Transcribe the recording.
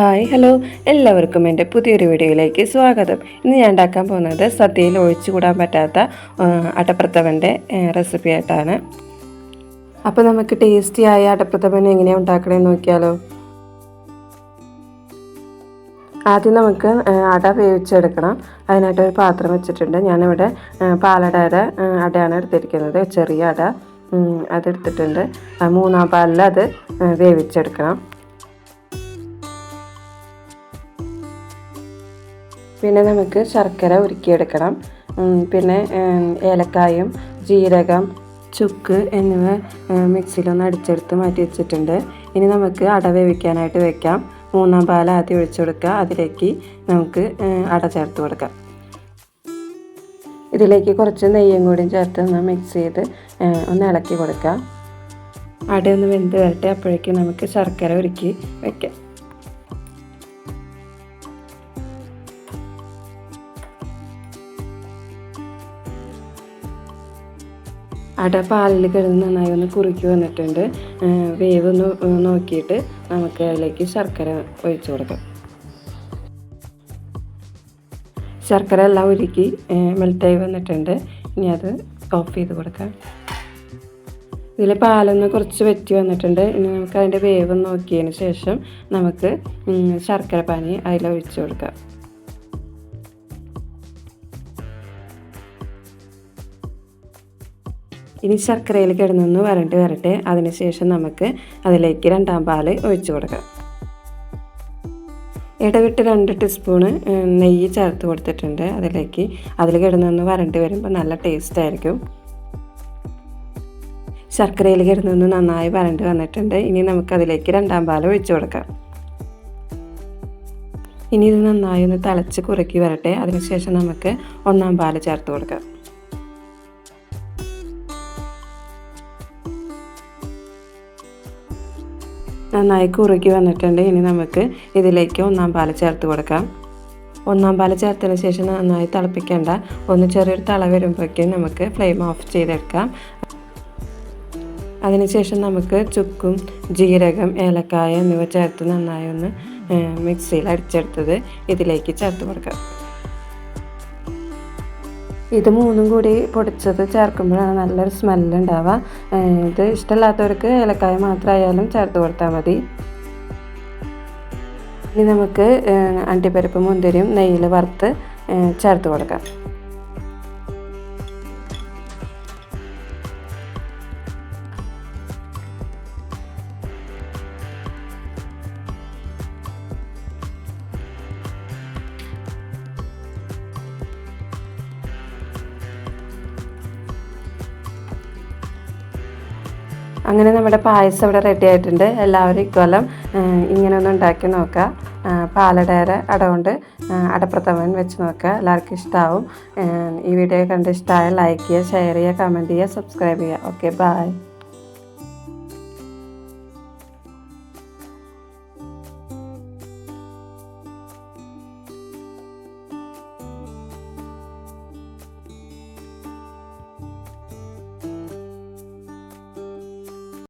Hi hello. എല്ലാവർക്കും എന്റെ പുതിയൊരു വീഡിയോയിലേക്ക് സ്വാഗതം. ഇന്ന് ഞാൻ ഉണ്ടാക്കാൻ പോകുന്നത് സദ്യയിൽ ഒഴിച്ചുകൂടാൻ പറ്റാത്ത അടപ്രഥമന്റെ റെസിപ്പി ആയിട്ടാണ്. അപ്പോൾ നമുക്ക് ടേസ്റ്റി ആയ അടപ്രഥമൻ എങ്ങനെയാണ് ഉണ്ടാക്കണമെന്ന് നോക്കിയാലോ. ആദ്യം നമുക്ക് അട വേവിച്ചെടുക്കണം. അതിനായിട്ട് ഒരു പാത്രം വെച്ചിട്ടുണ്ട്. ഞാനിവിടെ പാലടയുടെ അടയാണ് എടുത്തിരിക്കുന്നത്. ചെറിയ അട അതെടുത്തിട്ടുണ്ട്. മൂന്നാം പാലിൽ അത് വേവിച്ചെടുക്കണം. പിന്നെ നമുക്ക് ശർക്കര ഉരുക്കിയെടുക്കണം. പിന്നെ ഏലക്കായും ജീരകം ചുക്ക് എന്നിവ മിക്സിയിലൊന്ന് അടിച്ചെടുത്ത് മാറ്റി വെച്ചിട്ടുണ്ട്. ഇനി നമുക്ക് അട വേവിക്കാനായിട്ട് വെക്കാം. മൂന്നാം പാൽ ആദ്യം ഒഴിച്ചു കൊടുക്കുക. അതിലേക്ക് നമുക്ക് അട ചേർത്ത് കൊടുക്കാം. ഇതിലേക്ക് കുറച്ച് നെയ്യും കൂടി ചേർത്ത് ഒന്ന് മിക്സ് ചെയ്ത് ഒന്ന് ഇളക്കി കൊടുക്കുക അട ഒന്ന് വെന്ത് വരട്ടെ. അപ്പോഴേക്കും നമുക്ക് ശർക്കര ഉരുക്കി വെക്കാം. അട പാലിൽ കിടന്ന് നന്നായി ഒന്ന് കുറുക്കി വന്നിട്ടുണ്ട്. വേവ് ഒന്ന് നോക്കിയിട്ട് നമുക്ക് അതിലേക്ക് ശർക്കര ഒഴിച്ചു കൊടുക്കാം. ശർക്കര എല്ലാം ഉരുക്കി മെൽറ്റായി വന്നിട്ടുണ്ട്. ഇനി അത് ഓഫ് ചെയ്ത് കൊടുക്കാം. ഇതിൽ പാലൊന്ന് കുറച്ച് വെറ്റി വന്നിട്ടുണ്ട്. ഇനി നമുക്ക് അതിന്റെ വേവ് നോക്കിയതിന് ശേഷം നമുക്ക് ശർക്കര പാനി അതിലൊഴിച്ച് കൊടുക്കാം. ഇനി ശർക്കരയിൽ കിടന്നൊന്ന് വരണ്ട് വരട്ടെ അതിനുശേഷം നമുക്ക് അതിലേക്ക് രണ്ടാം പാൽ ഒഴിച്ചു കൊടുക്കാം. ഇടവിട്ട് രണ്ട് ടീസ്പൂണ് നെയ്യ് ചേർത്ത് കൊടുത്തിട്ടുണ്ട്. അതിലേക്ക് അതിൽ കിടന്നൊന്ന് വരണ്ട് വരുമ്പോൾ നല്ല ടേസ്റ്റ് ആയിരിക്കും. ശർക്കരയിൽ കിടന്നൊന്ന് നന്നായി വരണ്ട് വന്നിട്ടുണ്ട്. ഇനി നമുക്ക് അതിലേക്ക് രണ്ടാം പാൽ ഒഴിച്ചു കൊടുക്കാം. ഇനി ഇത് നന്നായി ഒന്ന് തിളച്ച് കുറുക്കി വരട്ടെ. അതിനുശേഷം നമുക്ക് ഒന്നാം പാൽ ചേർത്ത് കൊടുക്കാം. നന്നായി കുറുക്കി വന്നിട്ടുണ്ട്. ഇനി നമുക്ക് ഇതിലേക്ക് ഒന്നാം പാൽ ചേർത്ത് കൊടുക്കാം. ഒന്നാം പാൽ ചേർത്തതിന് ശേഷം നന്നായി തിളപ്പിക്കേണ്ട ഒന്ന് ചെറിയൊരു തള വരുമ്പോഴേക്കും നമുക്ക് ഫ്ലെയിം ഓഫ് ചെയ്തെടുക്കാം. അതിനുശേഷം നമുക്ക് ചുക്കും ജീരകം ഏലക്കായ എന്നിവ ചേർത്ത് നന്നായി ഒന്ന് മിക്സിയിൽ അടിച്ചെടുത്തത് ഇതിലേക്ക് ചേർത്ത് കൊടുക്കാം. ഇത് മൂന്നും കൂടി പൊടിച്ചത് ചേർക്കുമ്പോഴാണ് നല്ലൊരു സ്മെല്ല് ഉണ്ടാവുക ഇത് ഇഷ്ടമില്ലാത്തവർക്ക് ഏലക്കായ മാത്രമായാലും ചേർത്ത് കൊടുത്താൽ മതി. ഇനി നമുക്ക് അണ്ടിപ്പരിപ്പ് മുന്തിരിയും നെയ്യിൽ വറുത്ത് ചേർത്ത് കൊടുക്കാം. അങ്ങനെ നമ്മുടെ പായസം ഇവിടെ റെഡി ആയിട്ടുണ്ട്. എല്ലാവരും ഇക്കോലം ഇങ്ങനെ ഒന്ന് ഉണ്ടാക്കി നോക്കുക. പാലടയുടെ അട കൊണ്ട് ഏഹ്, അടപ്രഥമൻ വെച്ച് നോക്കുക. എല്ലാവർക്കും ഇഷ്ടമാവും ഈ വീഡിയോ കണ്ട് ഇഷ്ടമായ ലൈക്ക് ചെയ്യുക ഷെയർ ചെയ്യുക കമന്റ് ചെയ്യുക സബ്സ്ക്രൈബ് ചെയ്യുക. Okay bye